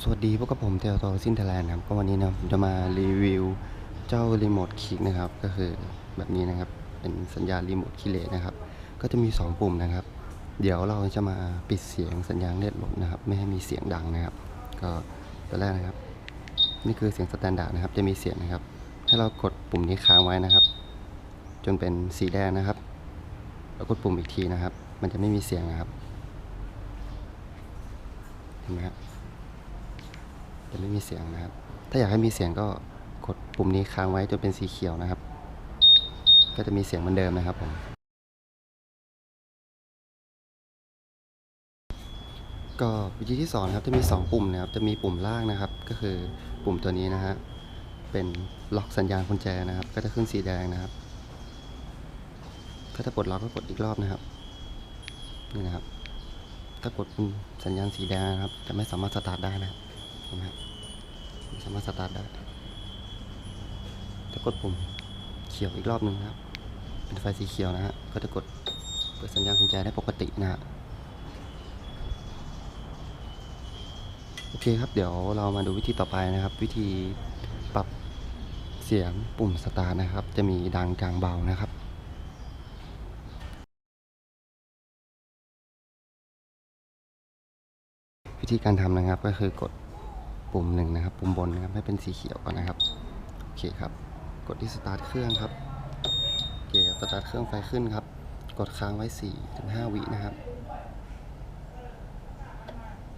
สวัสดีพวกกับผมเทลโตซินเทแลนด์ครับก็วันนี้นะผมจะมารีวิวเจ้ารีโมทคลิกนะครับ ก็คือแบบนี้นะครับ เป็นสัญญาณรีโมทคีเลสนะครับ ก็จะมี 2 ปุ่มนะครับ เดี๋ยวเราจะมาปิดเสียงสัญญาณเน็ตลดนะครับ ไม่ให้มีเสียงดังนะครับ ก็ตัวแรกนะครับ นี่คือเสียงสแตนดาร์ดนะครับ จะมีเสียงนะครับ ให้เรากดปุ่มนี้ค้างไว้นะครับ จนเป็นสีแดงนะครับ แล้วกดปุ่มอีกทีนะครับ มันจะไม่มีเสียงนะครับเห็นไหมครับ จะไม่มีเสียงนะครับ ถ้าอยากให้มีเสียงก็กดปุ่มนี้ค้างไว้จนเป็นสีเขียวนะครับ ก็จะมีเสียงเหมือนเดิมนะครับผม ก็วิธีที่สองนะครับจะมี 2 ปุ่มนะครับ จะมีปุ่มล่างนะครับ ก็คือปุ่มตัวนี้นะฮะ เป็นล็อกสัญญาณกุญแจนะครับ ก็จะขึ้นสีแดงนะครับ ถ้าจะปลดล็อกก็กดอีกรอบนะครับ นี่นะครับ ถ้ากดปุ่มสัญญาณสีแดงนะครับ จะไม่สามารถสตาร์ทได้นะครับ เห็นไหมครับสามารถสตาร์ทได้จะกดปุ่มเขียวอีกรอบหนึ่งครับ เป็นไฟสีเขียวนะฮะ ก็จะกดเปิดสัญญาณกุญแจได้ปกตินะฮะ โอเคครับ เดี๋ยวเรามาดูวิธีต่อไปนะครับ วิธีปรับเสียงปุ่มสตาร์ทนะครับ จะมีดังกลางเบานะครับวิธีการทำนะครับก็คือกด ปุ่มหนึ่งนะครับปุ่มบนนะครับให้เป็นสีเขียวก่อนนะครับโอเคครับ กดที่สตาร์ทเครื่องครับโอเคครับสตาร์ทเครื่องไฟขึ้นครับ กดค้างไว้4ถึง5วินะครับ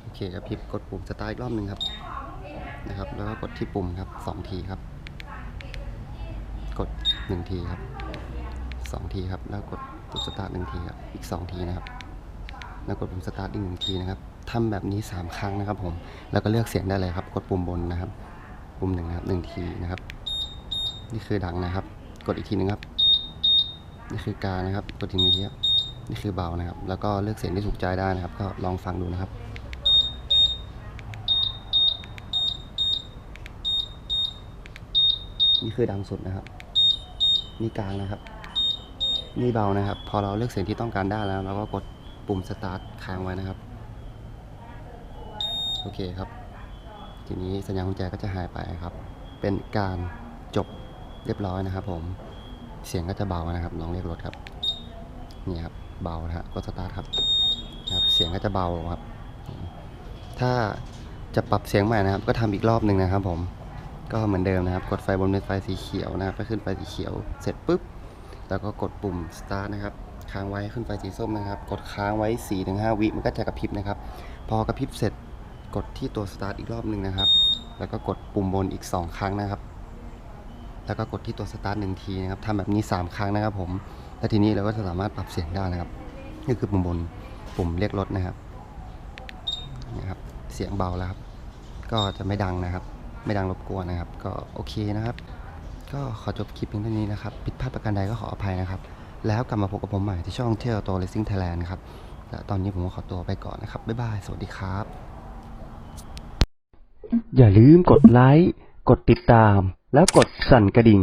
โอเคครับพิบกดปุ่มสตาร์ทอีกรอบหนึ่งครับนะครับ แล้วก็กดที่ปุ่มครับ2ทีครับ กด1ทีครับ2ทีครับแล้วกดปุ่มสตาร์ทหนึ่งทีครับอีก2ทีนะครับแล้วกดปุ่มสตาร์ทอีกหนึ่งทีนะครับ ทำแบบนี้ 3 ครั้งนะครับผม แล้วก็เลือกเสียงได้เลยครับ กดปุ่มบนนะครับ ปุ่มหนึ่งนะครับหนึ่งทีนะครับ นี่คือดังนะครับ กดอีกทีหนึงครับ นี่คือกลางนะครับ กดทีหนึงทีครับนี่คือเบานะครับ แล้วก็เลือกเสียงที่ถูกใจได้นะครับ ก็ลองฟังดูนะครับนี่คือดังสุดนะครับ นี่กลางนะครับ นี่เบานะครับ พอเราเลือกเสียงที่ต้องการได้แล้ว เราก็กดปุ่มสตาร์ทค้างไว้นะครับ โอเคครับ ทีนี้สัญญาณกุญแจก็จะหายไปครับ เป็นการจบเรียบร้อยนะครับ ผมเสียงก็จะเบานะครับลองเรียกรถครับนี่ครับเบานะฮะกดสตาร์ทครับครับ เสียงก็จะเบาครับ ถ้าจะปรับเสียงใหม่นะครับ ก็ทำอีกรอบหนึ่งนะครับ ผมก็เหมือนเดิมนะครับ กดไฟบนเป็นไฟสีเขียวนะครับไปขึ้นไฟสีเขียวเสร็จปุ๊บแล้วก็กดปุ่ม start นะครับค้างไว้ขึ้นไฟสีส้มนะครับ กดค้างไว้4-5วิมันก็จะกระพริบนะครับ พอกระพริบเสร็จ กดที่ตัว start อีกรอบหนึ่งนะครับ แล้วก็กดปุ่มบนอีก 2 ครั้งนะครับ แล้วก็กดที่ตัว start หนึ่งทีนะครับทำแบบนี้ 3 ครั้งนะครับ ผม แล้วทีนี้เราก็จะสามารถปรับเสียงได้นะครับ นี่คือปุ่มบน ปุ่มเรียกรถนะครับนะครับ เสียงเบาแล้วครับ ก็จะไม่ดังนะครับ ไม่ดังรบกวนนะครับ ก็โอเคนะครับ ก็ขอจบคลิปเพียงเท่านี้นะครับ ผิดพลาดประการใดก็ขออภัยนะครับ แล้วกลับมาพบกับผมใหม่ที่ช่องเที่ยวโตเลสซิ่งไทยแลนด์นครับ และตอนนี้ผมก็ขอตัวไปก่อนนะครับ บ๊ายบาย สวัสดีครับ อย่าลืมกดไลค์ กดติดตาม แล้วกดสั่นกระดิ่ง